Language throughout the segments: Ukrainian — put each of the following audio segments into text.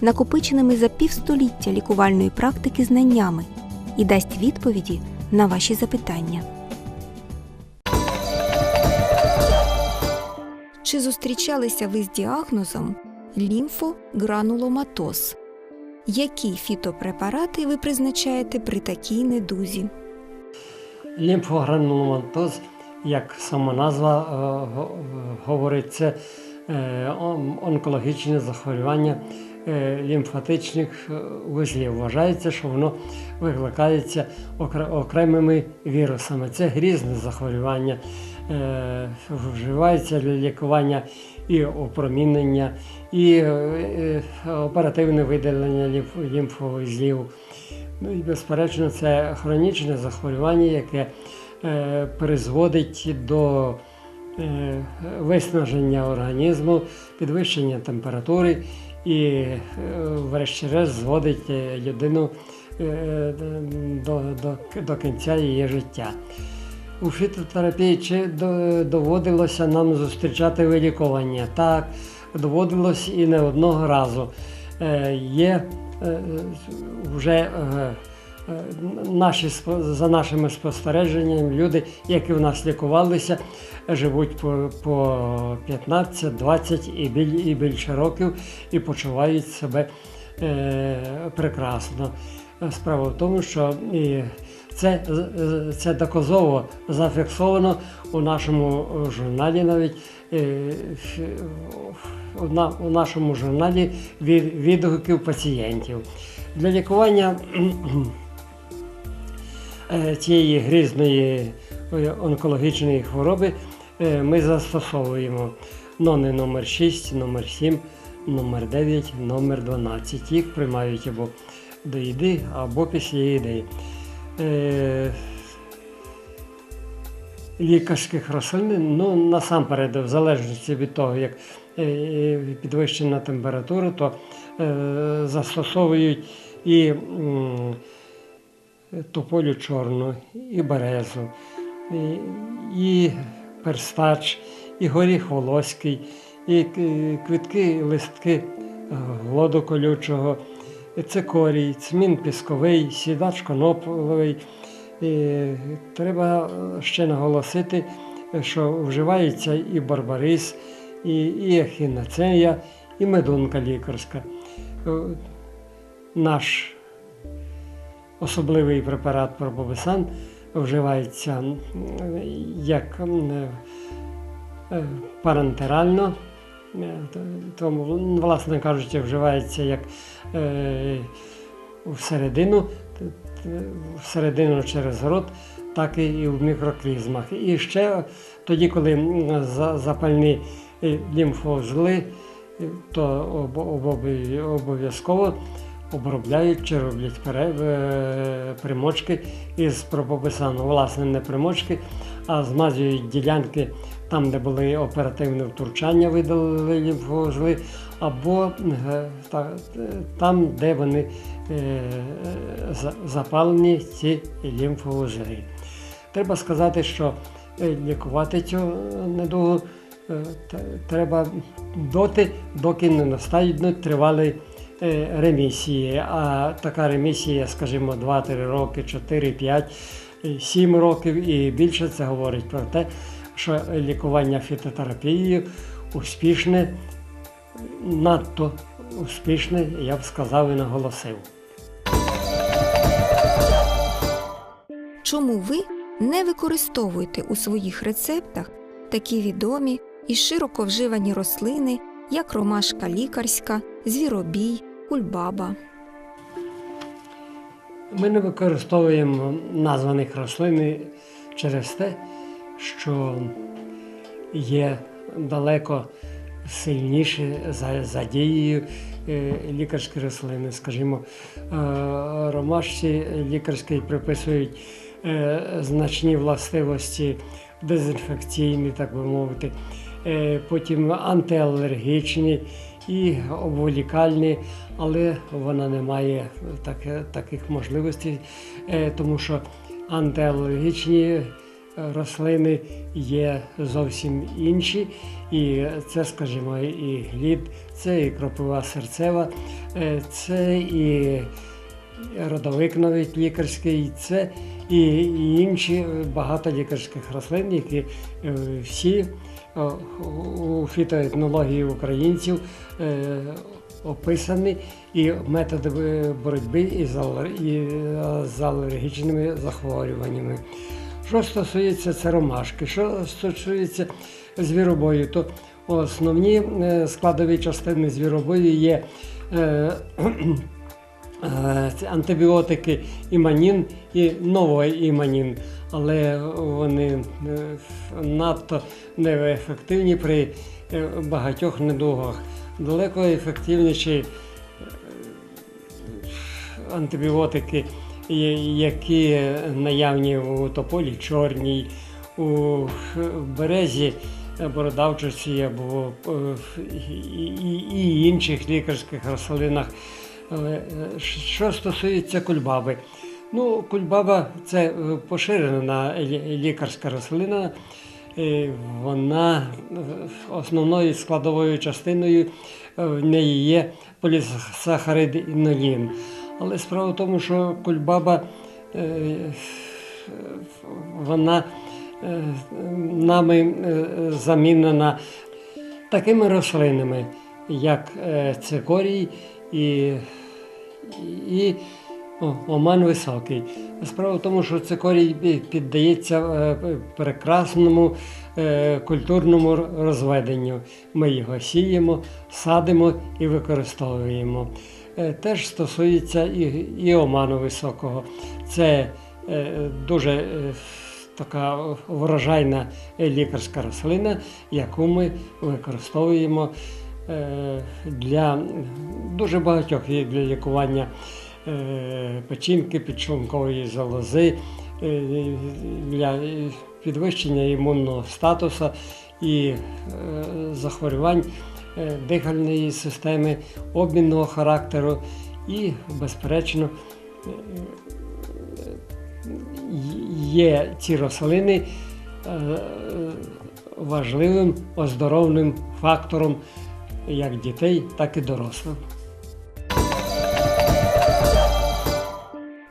накопиченими за півстоліття лікувальної практики знаннями і дасть відповіді на ваші запитання. Чи зустрічалися ви з діагнозом лімфогрануломатоз? Які фітопрепарати ви призначаєте при такій недузі? Лімфогрануломатоз, як сама назва е, го- говорить, це онкологічне захворювання лімфатичних е, вузлів. Вважається, що воно викликається окремими вірусами. Це грізне захворювання, е, вживається для лікування і опромінення, і е, оперативне видалення лімф- лімфовузлів. Ну і безперечно, це хронічне захворювання, яке призводить до виснаження організму, підвищення температури і, е, врешті-решт, зводить е, людину е, до, до, до кінця її життя. У фітотерапії чи доводилося нам зустрічати вилікування? Так, доводилось і не одного разу. Є вже наші, спо- за нашими спостереженнями, люди, які в нас лікувалися, живуть по, по 15, 20 і, біль, і більше років і почувають себе е, прекрасно. Справа в тому, що і це, це доказово зафіксовано у нашому журналі навіть. е, у на- у нашому журналі від- відгуків пацієнтів. Для лікування е, цієї грізної е, онкологічної хвороби е, ми застосовуємо нони номер 6, номер 7, номер 9, номер 12. Їх приймають або до їди, або після їди. Е, лікарських рослин, ну насамперед, в залежності від того, як е, підвищена температура, то е, застосовують і тополю чорну, і березу, і, перстач, і горіх волоський, і квітки, листки глоду колючого, цикорій, цмін пісковий, сідач коноплевий. І треба ще наголосити, що вживається і барбарис, і, і ехінацея, і медунка лікарська. Е, Наш особливий препарат пробобисан вживається як е, е, парентерально, е, тому, власне кажучи, вживається як всередину, всередину через рот, так і в мікроклізмах. І ще тоді, коли запальні лімфоузли, то обо- обов'я- обов'язково обробляють чи роблять е, примочки із пропописану. Власне, не примочки, а змазують ділянки там, де були оперативне втручання, видалили лімфоузли, або е, е, там, де вони запалені ці лімфоузли. Треба сказати, що лікувати цю недугу треба доти, доки не настають тривалі е, ремісії. А така ремісія, скажімо, 2-3 роки, 4, 5, 7 років і більше це говорить про те, що лікування фітотерапією успішне, надто успішне, я б сказав і наголосив. Чому ви не використовуєте у своїх рецептах такі відомі і широко вживані рослини, як ромашка лікарська, звіробій, кульбаба? Ми не використовуємо названих рослин через те, що є далеко сильніше за, за дією е, лікарські рослини. Скажімо, е, ромашці лікарській приписують е, значні властивості дезінфекційні, так би мовити, потім антиалергічні і обволікальні, але вона не має таке- таких можливостей, е, тому що антиалергічні е, рослини є зовсім інші. І це, скажімо, і глід, це і кропива серцева, е, це і родовик навіть лікарський, це і і інші е, багато лікарських рослин, які е, всі е, у фітоетнології українців е, описані, і методи е, боротьби із е, алергічними захворюваннями. Що стосується це ромашки, що стосується звіробою, то основні е, складові частини звіробою є е, Е, антибіотики іманін і новоіманін, але вони е, надто неефективні при е, багатьох недугах. Далеко ефективніші е, антибіотики, які наявні у тополі чорній, у березі бородавчості або е, і інших лікарських рослинах. Е, що стосується кульбаби, ну кульбаба це е, поширена лікарська рослина. Е, Вона основною складовою частиною в неї є полісахарид інолін. Але справа в тому, що кульбаба вона нами замінена такими рослинами, як цикорій і, і оман високий. Справа в тому, що цикорій пі- піддається е, прекрасному е, культурному розведенню. Ми його сіємо, садимо і використовуємо. Е, Теж стосується і, і оману високого. Це дуже така врожайна лікарська рослина, яку ми використовуємо для дуже багатьох є для лікування е, печінки, підшлункової залози, е, для підвищення імунного статусу і е, захворювань е, дихальної системи, обмінного характеру і, безперечно, е, є ці рослини е, важливим оздоровним фактором як дітей, так і дорослих.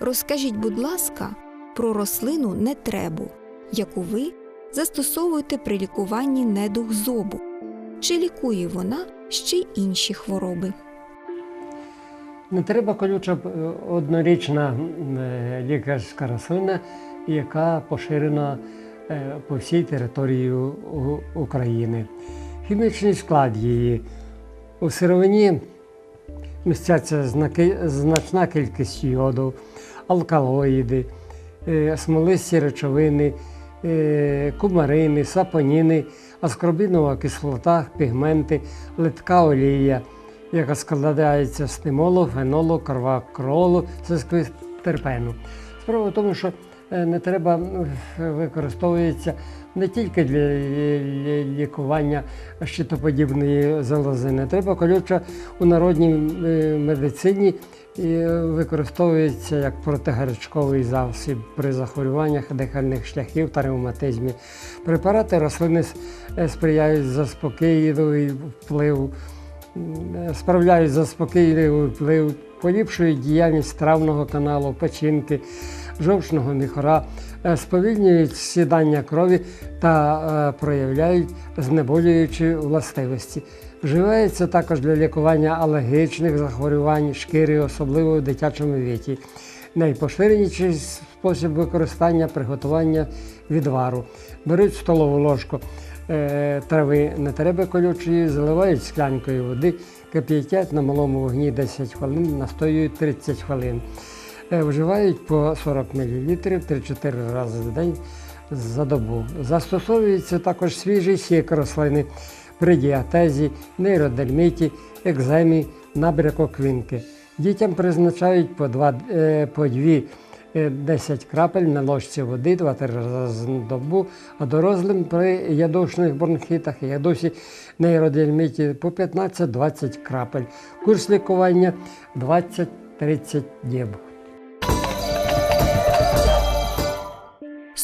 Розкажіть, будь ласка, про рослину нетребу, яку ви застосовуєте при лікуванні недуг зобу. Чи лікує вона ще й інші хвороби? Не треба колюча е, однорічна е, лікарська рослина, яка поширена е, по всій території України. Хімічний склад її у сировині містяться значна кількість йоду, алкалоїди, е, смолисті речовини, е, кумарини, сапоніни, аскорбінова кислота, пігменти, литка олія, яка складається з тимолу, фенолу, карвакролу, сисквітерпену. Справа в тому, що не треба е, використовується не тільки для лікування щитоподібної залози, не треба колюча у народній е, медицині і використовується як протигарячковий засіб при захворюваннях дихальних шляхів та ревматизмі. Препарати рослини е, сприяють заспокійливий вплив, справляють заспокійливий вплив, поліпшують діяльність травного каналу, печінки, жовчного міхора, е, сповільнюють сідання крові та е, проявляють знеболюючі властивості. Вживається також для лікування алергічних захворювань шкіри, особливо в дитячому віці. Найпоширеніший спосіб використання приготування відвару. Беруть столову ложку е, трави не треба колючої, заливають склянкою води, кип'ятять на малому вогні 10 хвилин, настоюють 30 хвилин. Е, Вживають по 40 мл 3-4 рази в день за добу. Застосовується також свіжий сік рослини при діатезі, нейродерміті, екземі, набряко квінки. Дітям призначають по, два, е, по дві е, 10 крапель на ложці води два-три рази на добу, а дорослим при ядушних бронхітах і ядусі нейродельміті по 15-20 крапель. Курс лікування 20-30 діб.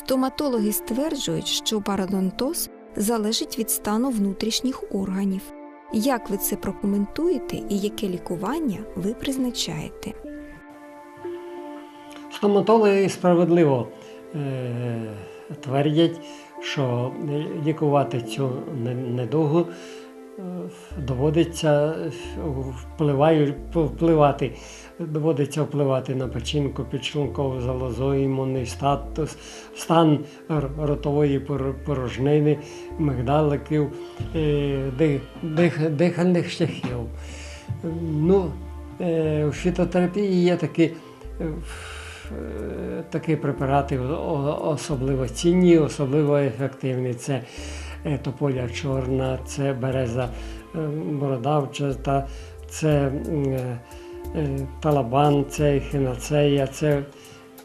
Стоматологи стверджують, що парадонтоз залежить від стану внутрішніх органів. Як ви це прокоментуєте і яке лікування ви призначаєте? Стоматологи справедливо е, твердять, що лікувати цю не- недугу е, доводиться е, впливаю, впливати, доводиться впливати на печінку, підшлункову залозу, імунний статус, стан ротової порожнини, мигдаликів, е, дих, дих, дихальних шляхів. Ну, е, в фітотерапії є такі, е, е, такі препарати особливо цінні, особливо ефективні. Це е, тополя чорна, це береза е, бородавчата, це е, талабан, це ехінацея, це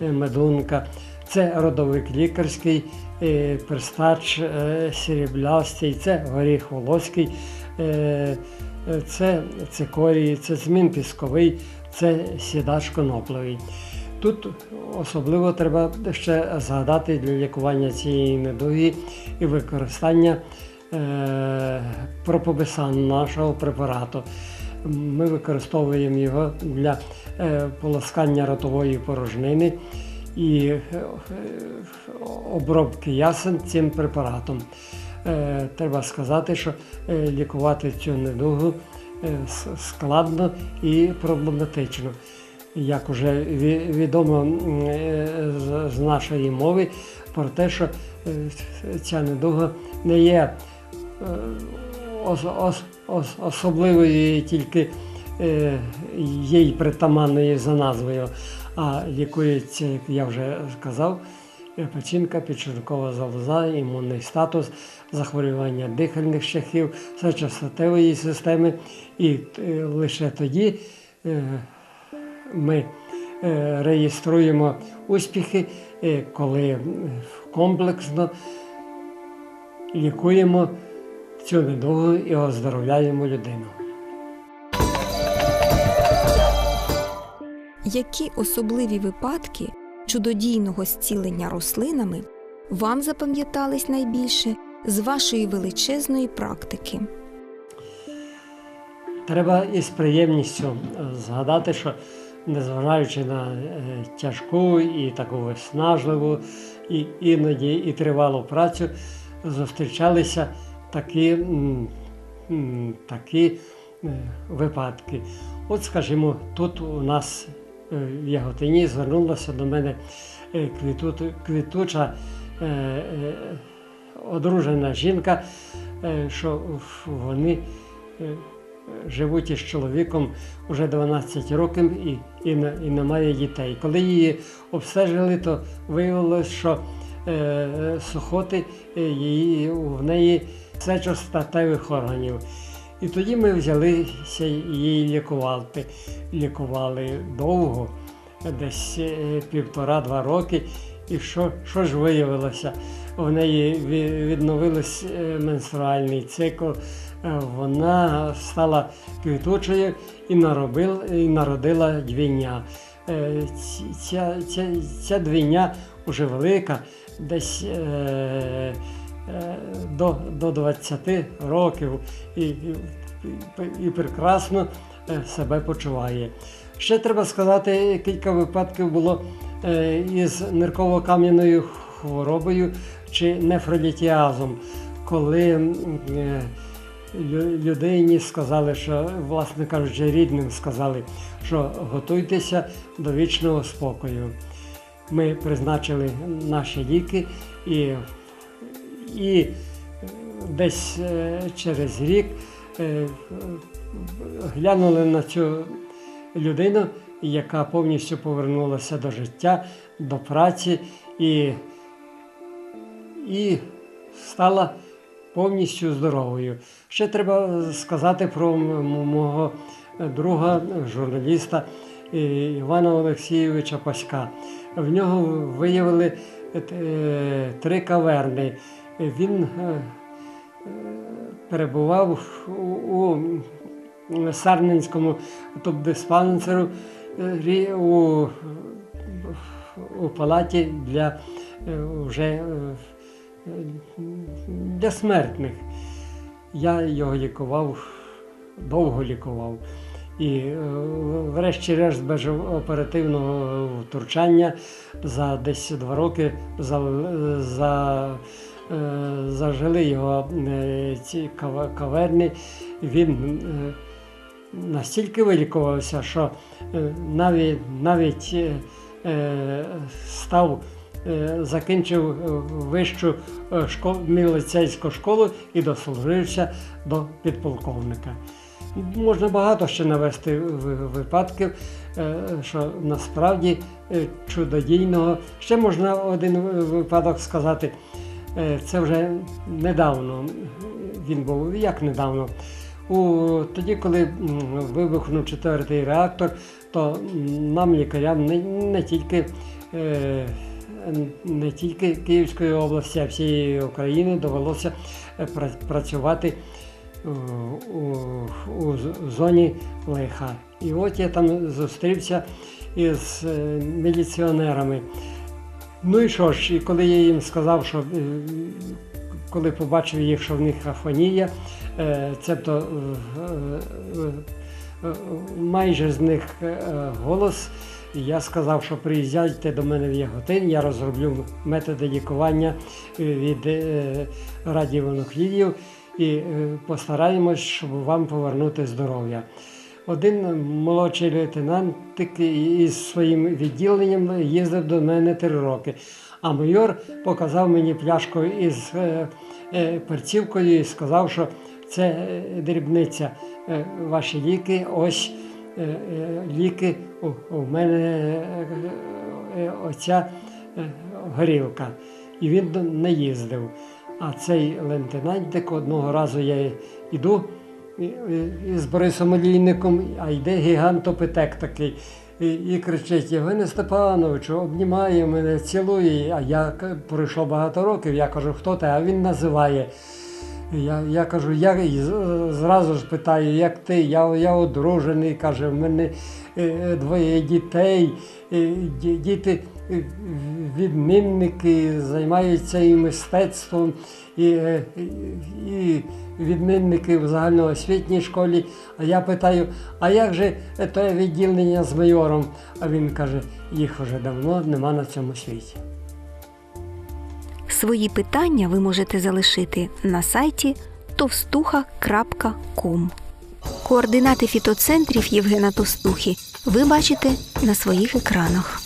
медунка, це родовик лікарський, е, перстач е, сріблястий, це горіх волоський. Це цикорій, це змін пісковий, це сідач конопливий. Тут особливо треба ще згадати для лікування цієї недуги і використання пропобесан нашого препарату. Ми використовуємо його для е, полоскання ротової порожнини і е, е, обробки ясен цим препаратом. Треба сказати, що лікувати цю недугу складно і проблематично. Як вже відомо з- нашої мови про те, що ця недуга не є е, ос- ос- ос- особливою тільки е, їй притаманною за назвою, а лікується, як я вже сказав, е, печінка, підшлункова залоза, імунний статус, захворювання дихальних шляхів, сечостатевої системи. І е, лише тоді е, ми е, реєструємо успіхи, е, коли комплексно лікуємо цю недугу і оздоровляємо людину. Які особливі випадки чудодійного зцілення рослинами вам запам'ятались найбільше з вашої величезної практики? Треба із приємністю е, згадати, що незважаючи на е, тяжку і таку виснажливу, і іноді і тривалу працю, зустрічалися такі, такі е, випадки. От, скажімо, тут у нас е, в Яготині звернулася до мене е, квіту- квітуча одружена жінка, що вони живуть із чоловіком вже 12 років і, і, і немає дітей. Коли її обстежили, то виявилось, що е, сухоти її, в неї сечостатевих органів. І тоді ми взялися її лікувати. Лікували довго, десь е, півтора-два роки. І що, що ж виявилося? В неї ві- відновився менструальний цикл, е, вона стала квітучою і, наробила, і народила двійня. Е, Ця, ця, ця двійня вже велика, десь е, е, до, до 20 років і, і, і, прекрасно е, себе почуває. Ще треба сказати, кілька випадків було е, із нирково-кам'яною хворобою чи нефролітіазом, коли е, лю- людині сказали, що, власне кажучи, рідним сказали, що готуйтеся до вічного спокою. Ми призначили наші ліки і, і десь е, через рік е, глянули на цю людину, яка повністю повернулася до життя, до праці і, і стала повністю здоровою. Ще треба сказати про мого друга журналіста е, Івана Олексійовича Паська. В нього виявили три каверни. Він е, перебував у, Сарненському топ-диспансеру е, у, у палаті для е, вже е, для смертних. Я його лікував, довго лікував. І е, врешті-решт без оперативного втручання за десь два роки за, за, е, зажили його е, ці каверни. Він е, настільки вилікувався, що е, навіть, навіть е, е, став, е, закінчив е, вищу е, школу, міліцейську школу і дослужився до підполковника. Можна багато ще навести випадків, е, що насправді е, чудодійного. Ще можна один випадок сказати. Е, Це вже недавно він був, як недавно. У, тоді, коли вибухнув четвертий реактор, то нам, лікарям, не, не тільки е, не тільки Київської області, а всієї України довелося е, працювати е, у, у зоні лиха. І от я там зустрівся із міліціонерами. Ну і що ж, і коли я їм сказав, що е, коли побачив їх, що в них афонія, е, цебто е, майже з них голос, я сказав, що приїжджайте до мене в Яготин, я розроблю методи лікування від радіонуклідів і постараємось, щоб вам повернути здоров'я. Один молодший лейтенантик із своїм відділенням їздив до мене три роки. А майор показав мені пляшку із е, е, перцівкою і сказав, що це е, дрібниця. Ваші ліки, ось ліки у, мене оця горілка. І він не їздив. А цей лейтенантик одного разу я йду і- Борисом Олійником, а йде гігантопитек такий. І, і кричить: Євгене Степановичу, обнімає мене, цілує. А я пройшло багато років. Я кажу, хто ти? А він називає. Я, я кажу, я і зразу ж питаю, як ти? Я, я одружений, каже, в мене е, двоє дітей, е, діти відмінники, займаються і мистецтвом, і, е, і відмінники в загальноосвітній школі. А я питаю, а як же те відділення з майором? А він каже, їх вже давно нема на цьому світі. Свої питання ви можете залишити на сайті товстуха.ком. Координати фітоцентрів Євгена Товстухи ви бачите на своїх екранах.